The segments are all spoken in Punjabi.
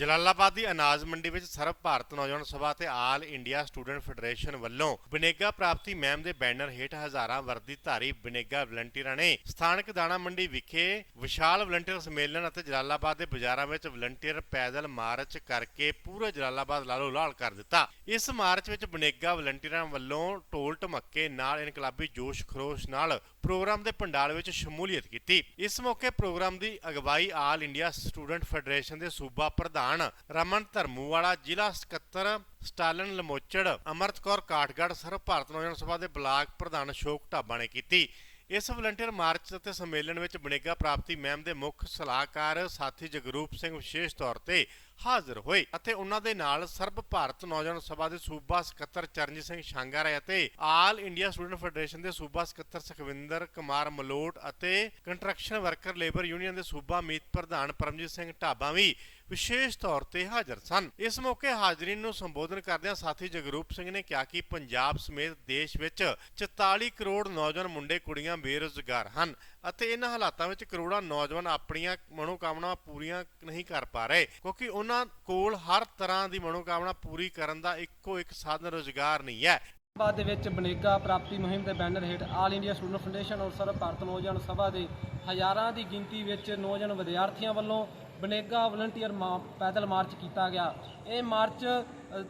ਜਲਾਲਾਬਾਦ ਦੀ ਅਨਾਜ ਮੰਡੀ ਵਿੱਚ ਸਰਬ ਭਾਰਤ ਨੌਜਵਾਨ ਸਭਾ ਤੇ ਆਲ ਇੰਡੀਆ ਸਟੂਡੈਂਟ ਫੈਡਰੇਸ਼ਨ ਵੱਲੋਂ ਬਨੇਗਾ ਪ੍ਰਾਪਤੀ ਮਹਿਮ ਦੇ ਬੈਨਰ ਹੇਠ ਹਜ਼ਾਰਾਂ ਵਰਦੀਧਾਰੀ ਬਨੇਗਾ ਵਲੰਟੀਅਰਾਂ ਨੇ ਸਥਾਨਕ ਦਾਣਾ ਮੰਡੀ ਵਿਖੇ ਵਿਸ਼ਾਲ ਵਲੰਟੀਅਰ ਸੰਮੇਲਨ ਅਤੇ ਜਲਾਲਾਬਾਦ ਦੇ ਬਾਜ਼ਾਰਾਂ ਵਿੱਚ ਵਲੰਟੀਅਰ ਪੈਦਲ ਮਾਰਚ ਕਰਕੇ ਪੂਰੇ ਜਲਾਲਾਬਾਦ ਲਾਲੋ ਲਾਲ ਕਰ ਦਿੱਤਾ। ਇਸ ਮਾਰਚ ਵਿੱਚ ਬਨੇਗਾ ਵਲੰਟੀਅਰਾਂ ਵੱਲੋਂ ਢੋਲ ਢਮੱਕੇ ਨਾਲ ਇਨਕਲਾਬੀ ਜੋਸ਼ ਖਰੋਸ਼ ਨਾਲ ਪ੍ਰੋਗਰਾਮ ਦੇ ਪੰਡਾਲ ਵਿੱਚ ਸ਼ਮੂਲੀਅਤ ਕੀਤੀ। ਇਸ ਮੌਕੇ ਪ੍ਰੋਗਰਾਮ ਦੀ ਅਗਵਾਈ ਆਲ ਇੰਡੀਆ ਸਟੂਡੈਂਟ ਫੈਡਰੇਸ਼ਨ ਦੇ ਸੂਬਾ ਪ੍ਰਧਾਨ ਰਮਨ ਧਰਮੂਵਾਲਾ, ਜ਼ਿਲ੍ਹਾ ਸਕੱਤਰ ਸਟਾਲਨ ਲਮੋਚੜ ਅਮਰਤ ਕੌਰ ਕਾਠਗੜ੍ਹ ਸਰਬ ਭਾਰਤ ਨੌਜਵਾਨ ਸਭਾ ਦੇ ਬਲਾਕ ਪ੍ਰਧਾਨ ਅਸ਼ੋਕ ਢਾਬਾ ਨੇ ਕੀਤੀ। ਇਸ ਵਲੰਟੀਅਰ ਮਾਰਚ ਅਤੇ ਸੰਮੇਲਨ ਵਿੱਚ ਬਨੇਗਾ ਪ੍ਰਾਪਤੀ ਮਹਿਮ ਦੇ ਮੁੱਖ ਸਲਾਹਕਾਰ ਸਾਥੀ ਜਗਰੂਪ ਸਿੰਘ ਵਿਸ਼ੇਸ਼ ਤੌਰ ਤੇ ਹਾਜ਼ਰ ਹੋਏ ਅਤੇ ਉਹਨਾਂ ਦੇ ਨਾਲ ਸਰਬ ਭਾਰਤ ਨੌਜਵਾਨ ਸਭਾ ਦੇ ਸੂਬਾ ਸਕੱਤਰ ਚਰਨਜੀਤ ਸਿੰਘ ਸ਼ਾਂਗਾਰਾ ਅਤੇ ਆਲ ਇੰਡੀਆ ਸਟੂਡੈਂਟ ਫੈਡਰੇਸ਼ਨ ਦੇ ਸੂਬਾ ਸਕੱਤਰ ਸੁਖਵਿੰਦਰ ਕੁਮਾਰ ਮਲੋਟ ਅਤੇ ਕੰਸਟਰਕਸ਼ਨ ਵਰਕਰ ਲੇਬਰ ਯੂਨੀਅਨ ਦੇ ਸੂਬਾ ਮੀਤ ਪ੍ਰਧਾਨ ਪਰਮਜੀਤ ਸਿੰਘ ਢਾਬਾ ਵੀ ਵਿਸ਼ੇਸ਼ ਤੌਰ ਤੇ ਹਾਜ਼ਰ ਸਨ। ਇਸ ਮੌਕੇ ਹਾਜ਼ਰੀਨ ਨੂੰ ਸੰਬੋਧਨ ਕਰਦਿਆਂ ਸਾਥੀ ਜਗਰੂਪ ਸਿੰਘ ਨੇ ਕਿਹਾ ਕਿ ਪੰਜਾਬ ਸਮੇਤ ਦੇਸ਼ ਵਿੱਚ 44 ਕਰੋੜ ਨੌਜਵਾਨ ਮੁੰਡੇ, ਕੁੜੀਆਂ ਬੇਰੁਜ਼ਗਾਰ ਹਨ ਅਤੇ ਇਹਨਾਂ ਹਾਲਾਤਾਂ ਵਿੱਚ ਕਰੋੜਾਂ ਨੌਜਵਾਨ ਆਪਣੀਆਂ ਮਨੋਕਾਮਨਾਵਾਂ ਪੂਰੀਆਂ ਨਹੀਂ ਕਰ ਪਾ ਰਹੇ, ਕਿਉਂਕਿ ਉਹਨਾਂ ਕੋਲ ਹਰ ਤਰ੍ਹਾਂ ਦੀ ਮਨੋਕਾਮਨਾ ਪੂਰੀ ਕਰਨ ਦਾ ਇੱਕੋ ਇੱਕ ਸਾਧਨ ਰੁਜ਼ਗਾਰ ਨਹੀਂ ਹੈ। ਬਾਅਦ ਦੇ ਵਿੱਚ ਬਨੇਗਾ ਪ੍ਰਾਪਤੀ ਮੁਹਿੰਮ ਦੇ ਬੈਨਰ ਹੇਠ ਆਲ ਇੰਡੀਆ ਸਟੂਡੈਂਟ ਫਾਊਂਡੇਸ਼ਨ ਔਰ ਸਰਬ ਭਾਰਤ ਨੌਜਵਾਨ ਸਭਾ ਦੇ ਹਜ਼ਾਰਾਂ ਦੀ ਗਿਣਤੀ ਵਿੱਚ ਨੌਜਵਾਨ ਵਿਦਿਆਰਥੀਆਂ ਵੱਲੋਂ ਬਨੇਗਾ ਵਲੰਟੀਅਰ ਮਾ- ਪੈਦਲ ਮਾਰਚ ਕੀਤਾ ਗਿਆ। ਇਹ ਮਾਰਚ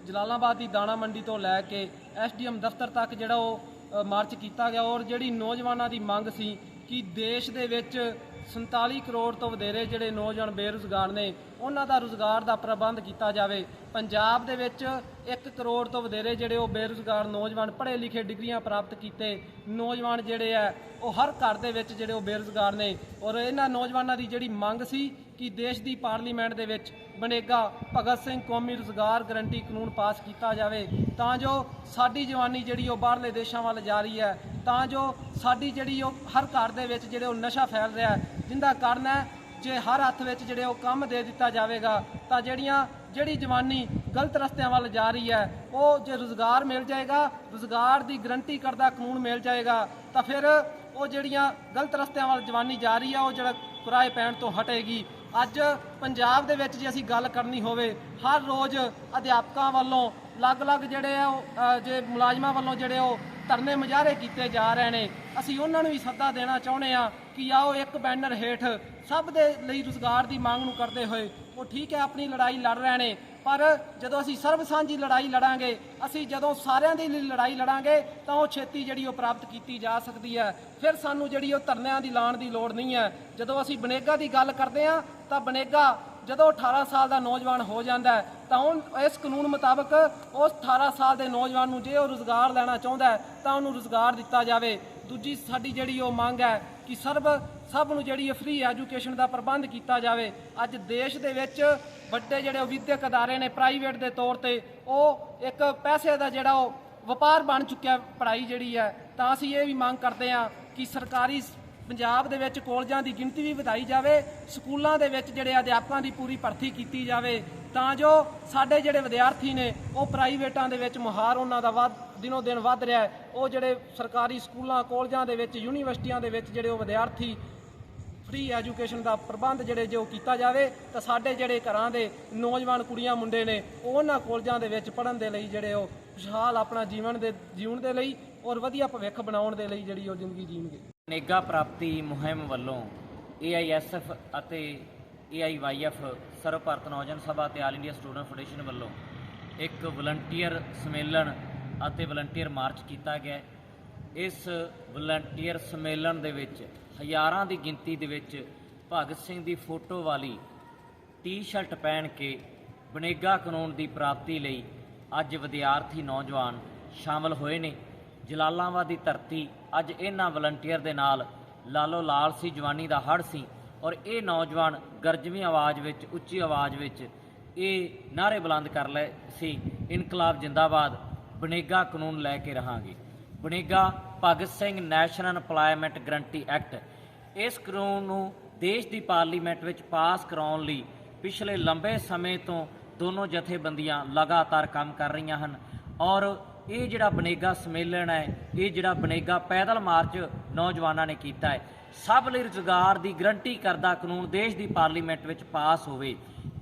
ਜਲਾਲਾਬਾਦ ਦੀ ਦਾਣਾ ਮੰਡੀ ਤੋਂ ਲੈ ਕੇ ਐਸਡੀਐਮ ਦਫ਼ਤਰ ਤੱਕ ਜਿਹੜਾ ਉਹ ਮਾਰਚ ਕੀਤਾ ਗਿਆ ਔਰ ਜਿਹੜੀ ਨੌਜਵਾਨਾਂ ਦੀ ਮੰਗ ਸੀ ਕਿ ਦੇਸ਼ ਦੇ ਵਿੱਚ 47 ਕਰੋੜ ਤੋਂ ਵਧੇਰੇ ਜਿਹੜੇ ਨੌਜਵਾਨ ਬੇਰੁਜ਼ਗਾਰ ਨੇ, ਉਹਨਾਂ ਦਾ ਰੁਜ਼ਗਾਰ ਦਾ ਪ੍ਰਬੰਧ ਕੀਤਾ ਜਾਵੇ। ਪੰਜਾਬ ਦੇ ਵਿੱਚ 1 ਕਰੋੜ ਤੋਂ ਵਧੇਰੇ ਜਿਹੜੇ ਉਹ ਬੇਰੁਜ਼ਗਾਰ ਨੌਜਵਾਨ ਪੜ੍ਹੇ ਲਿਖੇ ਡਿਗਰੀਆਂ ਪ੍ਰਾਪਤ ਕੀਤੇ ਨੌਜਵਾਨ ਜਿਹੜੇ ਆ ਉਹ ਹਰ ਘਰ ਦੇ ਵਿੱਚ ਜਿਹੜੇ ਉਹ ਬੇਰੁਜ਼ਗਾਰ ਨੇ ਔਰ ਇਹਨਾਂ ਨੌਜਵਾਨਾਂ ਦੀ ਜਿਹੜੀ ਮੰਗ ਸੀ ਕਿ ਦੇਸ਼ ਦੀ ਪਾਰਲੀਮੈਂਟ ਦੇ ਵਿੱਚ ਬਨੇਗਾ ਭਗਤ ਸਿੰਘ ਕੌਮੀ ਰੁਜ਼ਗਾਰ ਗਰੰਟੀ ਕਾਨੂੰਨ ਪਾਸ ਕੀਤਾ ਜਾਵੇ, ਤਾਂ ਜੋ ਸਾਡੀ ਜਵਾਨੀ ਜਿਹੜੀ ਉਹ ਬਾਹਰਲੇ ਦੇਸ਼ਾਂ ਵੱਲ ਜਾ ਰਹੀ ਹੈ, ਤਾਂ ਜੋ ਸਾਡੀ ਜਿਹੜੀ ਉਹ ਹਰ ਘਰ ਦੇ ਵਿੱਚ ਜਿਹੜੇ ਉਹ ਨਸ਼ਾ ਫੈਲ ਰਿਹਾ ਹੈ, ਜਿੰਦਾ ਕਾਰਨ ਹੈ ਜੇ ਹਰ ਹੱਥ ਵਿੱਚ ਜਿਹੜੇ ਉਹ ਕੰਮ ਦੇ ਦਿੱਤਾ ਜਾਵੇਗਾ, ਤਾਂ ਜਿਹੜੀਆਂ, ਜਿਹੜੀ ਜਵਾਨੀ ਗਲਤ ਰਸਤਿਆਂ ਵੱਲ ਜਾ ਰਹੀ ਹੈ, ਉਹ ਜੇ ਰੁਜ਼ਗਾਰ ਮਿਲ ਜਾਏਗਾ, ਰੁਜ਼ਗਾਰ ਦੀ ਗਰੰਟੀ ਕਰਦਾ ਕਾਨੂੰਨ ਮਿਲ ਜਾਏਗਾ, ਤਾਂ ਫਿਰ ਉਹ ਜਿਹੜੀਆਂ ਗਲਤ ਰਸਤਿਆਂ ਵੱਲ ਜਵਾਨੀ ਜਾ ਰਹੀ ਹੈ, ਉਹ ਜਿਹੜਾ ਕਿਰਾਏ ਪੈਣ ਤੋਂ ਹਟੇਗੀ। ਅੱਜ ਪੰਜਾਬ ਦੇ ਵਿੱਚ ਜੇ ਅਸੀਂ ਗੱਲ ਕਰਨੀ ਹੋਵੇ ਹਰ ਰੋਜ਼ ਅਧਿਆਪਕਾਂ ਵੱਲੋਂ ਅਲੱਗ-ਅਲੱਗ ਜਿਹੜੇ ਆ ਉਹ, ਜੇ ਮੁਲਾਜ਼ਮਾਂ ਵੱਲੋਂ ਜਿਹੜੇ ਉਹ ਧਰਨੇ ਮੁਜ਼ਾਹਰੇ ਕੀਤੇ ਜਾ ਰਹੇ ਨੇ ਅਸੀਂ ਉਹਨਾਂ ਨੂੰ ਵੀ ਸੱਦਾ ਦੇਣਾ ਚਾਹੁੰਦੇ ਆ ਕਿ ਆਓ ਇੱਕ ਬੈਨਰ ਹੇਠ ਸਭ ਦੇ ਲਈ ਰੁਜ਼ਗਾਰ ਦੀ ਮੰਗ ਨੂੰ ਕਰਦੇ ਹੋਏ ਉਹ ਠੀਕ ਹੈ ਆਪਣੀ ਲੜਾਈ ਲੜ ਰਹੇ ਨੇ ਪਰ ਜਦੋਂ ਅਸੀਂ ਸਰਬ ਸਾਂਝੀ ਲੜਾਈ ਲੜਾਂਗੇ, ਅਸੀਂ ਜਦੋਂ ਸਾਰਿਆਂ ਦੀ ਲਈ ਲੜਾਈ ਲੜਾਂਗੇ, ਤਾਂ ਉਹ ਛੇਤੀ ਜਿਹੜੀ ਉਹ ਪ੍ਰਾਪਤ ਕੀਤੀ ਜਾ ਸਕਦੀ ਹੈ। ਫਿਰ ਸਾਨੂੰ ਜਿਹੜੀ ਉਹ ਧਰਨਿਆਂ ਦੀ ਲਾਣ ਦੀ ਲੋੜ ਨਹੀਂ ਹੈ। ਜਦੋਂ ਅਸੀਂ ਬਨੇਗਾ ਦੀ ਗੱਲ ਕਰਦੇ ਹਾਂ, ਤਾਂ ਬਨੇਗਾ ਜਦੋਂ 18 ਸਾਲ ਦਾ ਨੌਜਵਾਨ ਹੋ ਜਾਂਦਾ ਹੈ, ਤਾਂ ਉਹ ਇਸ ਕਾਨੂੰਨ ਮੁਤਾਬਕ ਉਸ 18 ਸਾਲ ਦੇ ਨੌਜਵਾਨ ਨੂੰ ਜੇ ਉਹ ਰੁਜ਼ਗਾਰ ਲੈਣਾ ਚਾਹੁੰਦਾ ਤਾਂ ਉਹਨੂੰ ਰੁਜ਼ਗਾਰ ਦਿੱਤਾ ਜਾਵੇ। ਦੂਜੀ ਸਾਡੀ ਜਿਹੜੀ ਉਹ ਮੰਗ ਹੈ ਕਿ ਸਰਬ ਸਭ ਨੂੰ ਜਿਹੜੀ ਫ੍ਰੀ ਐਜੂਕੇਸ਼ਨ ਦਾ ਪ੍ਰਬੰਧ ਕੀਤਾ ਜਾਵੇ। ਅੱਜ ਦੇਸ਼ ਦੇ ਵਿੱਚ ਵੱਡੇ ਜਿਹੜੇ ਵਿਦਿਅਕ ਅਦਾਰੇ ਨੇ ਪ੍ਰਾਈਵੇਟ ਦੇ ਤੌਰ ਤੇ, ਉਹ ਇੱਕ ਪੈਸੇ ਦਾ ਜਿਹੜਾ ਉਹ ਵਪਾਰ ਬਣ ਚੁੱਕਿਆ ਪੜ੍ਹਾਈ ਜਿਹੜੀ ਹੈ, ਤਾਂ ਅਸੀਂ ਇਹ ਵੀ ਮੰਗ ਕਰਦੇ ਹਾਂ ਕਿ ਸਰਕਾਰੀ ਪੰਜਾਬ ਦੇ ਵਿੱਚ ਕੋਲਜਾਂ ਦੀ ਗਿਣਤੀ ਵੀ ਵਧਾਈ ਜਾਵੇ, ਸਕੂਲਾਂ ਦੇ ਵਿੱਚ ਜਿਹੜੇ ਅਧਿਆਪਕਾਂ ਦੀ ਪੂਰੀ ਭਰਤੀ ਕੀਤੀ ਜਾਵੇ, ਤਾਂ ਜੋ ਸਾਡੇ ਜਿਹੜੇ ਵਿਦਿਆਰਥੀ ਨੇ, ਉਹ ਪ੍ਰਾਈਵੇਟਾਂ ਦੇ ਵਿੱਚ ਮੁਹਾਰ ਉਹਨਾਂ ਦਾ ਵੱਧ, ਦਿਨੋ ਦਿਨ ਵੱਧ ਰਿਹਾ ਉਹ ਜਿਹੜੇ ਸਰਕਾਰੀ ਸਕੂਲਾਂ, ਕੋਲਜਾਂ ਦੇ ਵਿੱਚ, ਯੂਨੀਵਰਸਿਟੀਆਂ ਦੇ ਵਿੱਚ ਜਿਹੜੇ ਉਹ ਵਿਦਿਆਰਥੀ ਫ੍ਰੀ ਐਜੂਕੇਸ਼ਨ ਦਾ ਪ੍ਰਬੰਧ ਜਿਹੜੇ ਜੋ ਕੀਤਾ ਜਾਵੇ, ਤਾਂ ਸਾਡੇ ਜਿਹੜੇ ਘਰਾਂ ਦੇ ਨੌਜਵਾਨ ਕੁੜੀਆਂ, ਮੁੰਡੇ ਨੇ, ਉਹ ਉਹਨਾਂ ਕੋਲਜਾਂ ਦੇ ਵਿੱਚ ਪੜ੍ਹਨ ਦੇ ਲਈ ਜਿਹੜੇ ਉਹ ਖੁਸ਼ਹਾਲ ਆਪਣਾ ਜੀਵਨ ਦੇ, ਜਿਉਣ ਦੇ ਲਈ ਔਰ ਵਧੀਆ ਭਵਿੱਖ ਬਣਾਉਣ ਦੇ ਲਈ ਜਿਹੜੀ ਉਹ ਜ਼ਿੰਦਗੀ ਜੀਣਗੇ। ਨੇਗਾ ਪ੍ਰਾਪਤੀ ਮੁਹਿੰਮ ਵੱਲੋਂ AISF ਅਤੇ AIYF ਸਰਵ ਭਾਰਤ ਨੌਜਵਾਨ ਸਭਾ ਤੇ ਆਲ ਇੰਡੀਆ ਸਟੂਡੈਂਟ ਫੈਡਰੇਸ਼ਨ ਵੱਲੋਂ ਇੱਕ ਵਲੰਟੀਅਰ ਸੰਮੇਲਨ ਅਤੇ ਵਲੰਟੀਅਰ ਮਾਰਚ ਕੀਤਾ ਗਿਆ ਇਸ ਵਲੰਟੀਅਰ ਸੰਮੇਲਨ ਦੇ ਵਿੱਚ ਹਜ਼ਾਰਾਂ ਦੀ ਗਿਣਤੀ ਦੇ ਵਿੱਚ ਭਗਤ ਸਿੰਘ ਦੀ ਫੋਟੋ ਵਾਲੀ ਟੀ-ਸ਼ਰਟ ਪਹਿਨ ਕੇ ਬਨੇਗਾ ਕਾਨੂੰਨ ਦੀ ਪ੍ਰਾਪਤੀ ਲਈ ਅੱਜ ਵਿਦਿਆਰਥੀ ਨੌਜਵਾਨ ਸ਼ਾਮਲ ਹੋਏ ਨੇ। ਜਲਾਲਾਬਾਦ ਦੀ ਧਰਤੀ ਅੱਜ ਇਹਨਾਂ ਵਲੰਟੀਅਰ ਦੇ ਨਾਲ ਲਾਲੋ ਲਾਲ ਸੀ, ਜਵਾਨੀ ਦਾ ਹੜ ਸੀ ਔਰ ਇਹ ਨੌਜਵਾਨ ਗਰਜਵੀਂ ਆਵਾਜ਼ ਵਿੱਚ, ਉੱਚੀ ਆਵਾਜ਼ ਵਿੱਚ ਇਹ ਨਾਰੇ ਬੁਲੰਦ ਕਰ ਲਏ ਸੀ, ਇਨਕਲਾਬ ਜਿੰਦਾਬਾਦ, ਬਨੇਗਾ ਕਾਨੂੰਨ ਲੈ ਕੇ ਰਹਾਂਗੇ। ਬਨੇਗਾ Bhagat Singh national employment guarantee act, ਇਸ ਕਾਨੂੰਨ ਨੂੰ ਦੇਸ਼ ਦੀ ਪਾਰਲੀਮੈਂਟ ਵਿੱਚ ਪਾਸ ਕਰਾਉਣ ਲਈ ਪਿਛਲੇ ਲੰਬੇ ਸਮੇਂ ਤੋਂ ਦੋਨੋਂ ਜਥੇਬੰਦੀਆਂ ਲਗਾਤਾਰ ਕੰਮ ਕਰ ਰਹੀਆਂ ਹਨ ਔਰ ਇਹ ਜਿਹੜਾ ਬਨੇਗਾ ਸੰਮੇਲਨ ਹੈ, ਇਹ ਜਿਹੜਾ ਬਨੇਗਾ ਪੈਦਲ ਮਾਰਚ ਨੌਜਵਾਨਾਂ ਨੇ ਕੀਤਾ ਹੈ। ਸਭ ਲਈ ਰੁਜ਼ਗਾਰ ਦੀ ਗਰੰਟੀ ਕਰਦਾ ਕਾਨੂੰਨ ਦੇਸ਼ ਦੀ ਪਾਰਲੀਮੈਂਟ ਵਿੱਚ ਪਾਸ ਹੋਵੇ।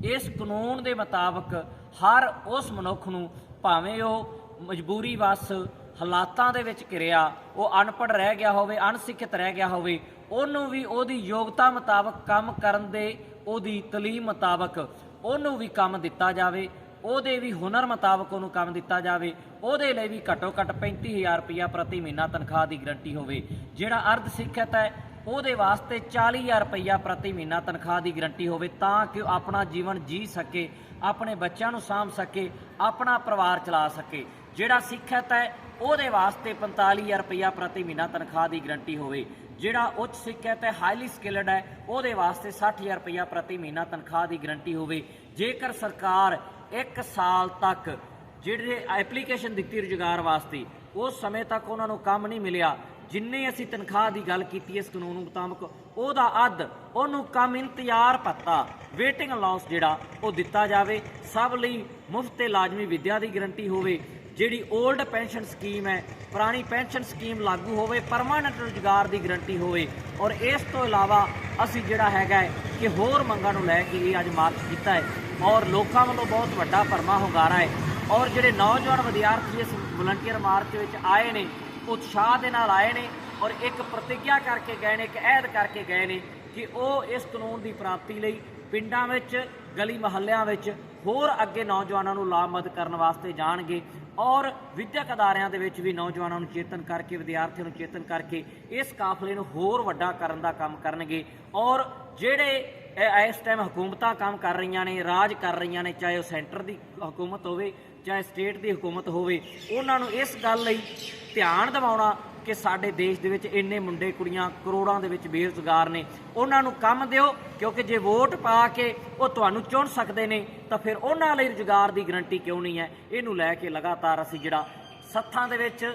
ਇਸ ਕਾਨੂੰਨ ਦੇ ਮੁਤਾਬਕ ਹਰ ਉਸ ਮਨੁੱਖ ਨੂੰ ਭਾਵੇਂ ਉਹ ਮਜਬੂਰੀ ਵਸ ਹਾਲਾਤਾਂ ਦੇ ਵਿੱਚ ਘਿਰਿਆ, ਉਹ ਅਨਪੜ੍ਹ ਰਹਿ ਗਿਆ ਹੋਵੇ, ਅਣਸਿੱਖਿਅਤ ਰਹਿ ਗਿਆ ਹੋਵੇ, ਉਹਨੂੰ ਵੀ ਉਹਦੀ ਯੋਗਤਾ ਮੁਤਾਬਕ ਕੰਮ ਕਰਨ ਦੇ, ਉਹਦੀ ਤਾਲੀਮ ਮੁਤਾਬਕ ਉਹਨੂੰ ਵੀ ਕੰਮ ਦਿੱਤਾ ਜਾਵੇ। ਉਹਦੇ ਵੀ ਹੁਨਰ ਮੁਤਾਬਕ ਉਹਨੂੰ ਕੰਮ ਦਿੱਤਾ ਜਾਵੇ। ਉਹਦੇ ਲਈ ਵੀ ਘੱਟੋ ਘੱਟ 35000 ਰੁਪਇਆ ਪ੍ਰਤੀ ਮਹੀਨਾ ਤਨਖਾਹ ਦੀ ਗਰੰਟੀ ਹੋਵੇ। ਜਿਹੜਾ ਅਰਧ ਸਿੱਖਿਅਤ ਹੈ, ਉਹਦੇ ਵਾਸਤੇ 40000 ਰੁਪਇਆ ਪ੍ਰਤੀ ਮਹੀਨਾ ਤਨਖਾਹ ਦੀ ਗਰੰਟੀ ਹੋਵੇ ਤਾਂ ਕਿ ਉਹ ਆਪਣਾ ਜੀਵਨ ਜੀ ਸਕੇ, ਆਪਣੇ ਬੱਚਿਆਂ ਨੂੰ ਸਾਂਭ ਸਕੇ, ਆਪਣਾ ਪਰਿਵਾਰ ਚਲਾ ਸਕੇ। ਜਿਹੜਾ ਸਿੱਖਿਅਤ ਹੈ, ਉਹਦੇ ਵਾਸਤੇ 45000 ਰੁਪਇਆ ਪ੍ਰਤੀ ਮਹੀਨਾ ਤਨਖਾਹ ਦੀ ਗਰੰਟੀ ਹੋਵੇ। ਜਿਹੜਾ ਉੱਚ ਸਿੱਖਿਅਤ ਹੈ ਹਾਈਲੀ ਸਕਿਲਡ ਹੈ, ਉਹਦੇ ਵਾਸਤੇ 60000 ਰੁਪਇਆ ਪ੍ਰਤੀ ਮਹੀਨਾ ਤਨਖਾਹ ਦੀ ਗਰੰਟੀ ਹੋਵੇ। ਜੇਕਰ ਸਰਕਾਰ 1 ਸਾਲ ਤੱਕ ਜਿਹੜੇ ਐਪਲੀਕੇਸ਼ਨ ਦਿੱਤੀ ਰੁਜ਼ਗਾਰ ਵਾਸਤੇ, ਉਸ ਸਮੇਂ ਤੱਕ ਉਹਨਾਂ ਨੂੰ ਕੰਮ ਨਹੀਂ ਮਿਲਿਆ। ਜਿੰਨੇ ਅਸੀਂ ਤਨਖਾਹ ਦੀ ਗੱਲ ਕੀਤੀ ਇਸ ਕਾਨੂੰਨ ਮੁਤਾਬਕ, ਉਹਦਾ ਅੱਧ ਉਹਨੂੰ ਕੰਮ ਇੰਤਜ਼ਾਰ ਭੱਤਾ ਵੇਟਿੰਗ ਅਲਾਉਂਸ ਜਿਹੜਾ, ਉਹ ਦਿੱਤਾ ਜਾਵੇ। ਸਭ ਲਈ ਮੁਫਤ ਤੇ ਲਾਜ਼ਮੀ ਵਿੱਦਿਆ ਦੀ ਗਰੰਟੀ ਹੋਵੇ। ਜਿਹੜੀ 올ਡ ਪੈਨਸ਼ਨ ਸਕੀਮ ਹੈ, ਪੁਰਾਣੀ ਪੈਨਸ਼ਨ ਸਕੀਮ ਲਾਗੂ ਹੋਵੇ ਪਰਮਾਨੈਂਟ ਰੁਜ਼ਗਾਰ ਦੀ ਗਰੰਟੀ ਹੋਵੇ, ਔਰ ਇਸ ਤੋਂ ਇਲਾਵਾ ਅਸੀਂ ਜਿਹੜਾ ਹੈਗਾ ਹੈ ਕਿ ਹੋਰ ਮੰਗਾਂ ਨੂੰ ਲੈ ਕੇ ਇਹ ਅੱਜ ਮਾਰਚ ਕੀਤਾ ਹੈ, ਔਰ ਲੋਕਾਂ ਵੱਲੋਂ ਬਹੁਤ ਵੱਡਾ ਭਰਮਾ ਹੁੰਗਾਰਾ ਹੈ, ਔਰ ਜਿਹੜੇ ਨੌਜਵਾਨ ਵਿਦਿਆਰਥੀ ਇਸ ਵਲੰਟੀਅਰ ਮਾਰਚ ਵਿੱਚ ਆਏ ਨੇ, ਉਤਸ਼ਾਹ ਦੇ ਨਾਲ ਆਏ ਨੇ, ਔਰ ਇੱਕ ਪ੍ਰਤੀਗਿਆ ਕਰਕੇ ਗਏ ਨੇ, ਇੱਕ ਅਹਿਦ ਕਰਕੇ ਗਏ ਨੇ ਕਿ ਉਹ ਇਸ ਕਾਨੂੰਨ ਦੀ ਪ੍ਰਾਪਤੀ ਲਈ ਪਿੰਡਾਂ ਵਿੱਚ, ਗਲੀ ਮਹੱਲਿਆਂ ਵਿੱਚ ਹੋਰ ਅੱਗੇ ਨੌਜਵਾਨਾਂ ਨੂੰ ਲਾਭਮਦ ਕਰਨ ਵਾਸਤੇ ਜਾਣਗੇ ਔਰ ਵਿਦਿਅਕ ਅਦਾਰਿਆਂ ਦੇ ਵਿੱਚ ਵੀ ਨੌਜਵਾਨਾਂ ਨੂੰ ਚੇਤਨ ਕਰਕੇ, ਵਿਦਿਆਰਥੀਆਂ ਨੂੰ ਚੇਤਨ ਕਰਕੇ ਇਸ ਕਾਫਲੇ ਨੂੰ ਹੋਰ ਵੱਡਾ ਕਰਨ ਦਾ ਕੰਮ ਕਰਨਗੇ ਔਰ ਜਿਹੜੇ ਇਸ ਟਾਈਮ ਹਕੂਮਤਾਂ ਕੰਮ ਕਰ ਰਹੀਆਂ ਨੇ, ਰਾਜ ਕਰ ਰਹੀਆਂ ਨੇ, ਚਾਹੇ ਉਹ ਸੈਂਟਰ ਦੀ ਹਕੂਮਤ ਹੋਵੇ, ਚਾਹੇ ਸਟੇਟ ਦੀ ਹਕੂਮਤ ਹੋਵੇ, ਉਹਨਾਂ ਨੂੰ ਇਸ ਗੱਲ ਲਈ ਧਿਆਨ ਦਿਵਾਉਣਾ ਕਿ ਸਾਡੇ ਦੇਸ਼ ਦੇ ਵਿੱਚ ਇੰਨੇ ਮੁੰਡੇ ਕੁੜੀਆਂ ਕਰੋੜਾਂ ਦੇ ਵਿੱਚ ਬੇਰੁਜ਼ਗਾਰ ਨੇ। ਉਹਨਾਂ ਨੂੰ ਕੰਮ ਦਿਓ, ਕਿਉਂਕਿ ਜੇ ਵੋਟ ਪਾ ਕੇ ਉਹ ਤੁਹਾਨੂੰ ਚੁਣ ਸਕਦੇ ਨੇ, ਤਾਂ ਫਿਰ ਉਹਨਾਂ ਲਈ ਰੁਜ਼ਗਾਰ ਦੀ ਗਰੰਟੀ ਕਿਉਂ ਨਹੀਂ ਹੈ? ਇਹਨੂੰ ਲੈ ਕੇ ਲਗਾਤਾਰ ਅਸੀਂ ਜਿਹੜਾ ਸੱਥਾਂ ਦੇ ਵਿੱਚ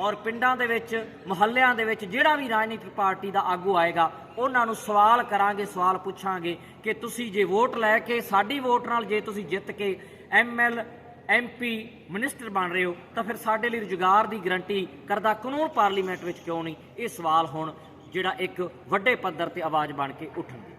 ਔਰ ਪਿੰਡਾਂ ਦੇ ਵਿੱਚ, ਮੁਹੱਲਿਆਂ ਦੇ ਵਿੱਚ ਜਿਹੜਾ ਵੀ ਰਾਜਨੀਤਿਕ ਪਾਰਟੀ ਦਾ ਆਗੂ ਆਏਗਾ, ਉਹਨਾਂ ਨੂੰ ਸਵਾਲ ਕਰਾਂਗੇ, ਸਵਾਲ ਪੁੱਛਾਂਗੇ ਕਿ ਤੁਸੀਂ ਜੇ ਵੋਟ ਲੈ ਕੇ ਸਾਡੀ ਵੋਟ ਨਾਲ ਜੇ ਤੁਸੀਂ ਜਿੱਤ ਕੇ ਐਮਐਲ ਐਮਪੀ ਮਿਨਿਸਟਰ ਬਣ ਰਹੇ ਹੋ, ਤਾਂ ਫਿਰ ਸਾਡੇ ਲਈ ਰੁਜ਼ਗਾਰ ਦੀ ਗਰੰਟੀ ਕਰਦਾ ਕਾਨੂੰਨ ਪਾਰਲੀਮੈਂਟ ਵਿੱਚ ਕਿਉਂ ਨਹੀਂ? ਇਹ ਸਵਾਲ ਹੁਣ ਜਿਹੜਾ ਇੱਕ ਵੱਡੇ ਪੱਧਰ ਤੇ ਆਵਾਜ਼ ਬਣ ਕੇ ਉੱਠਣਗੇ।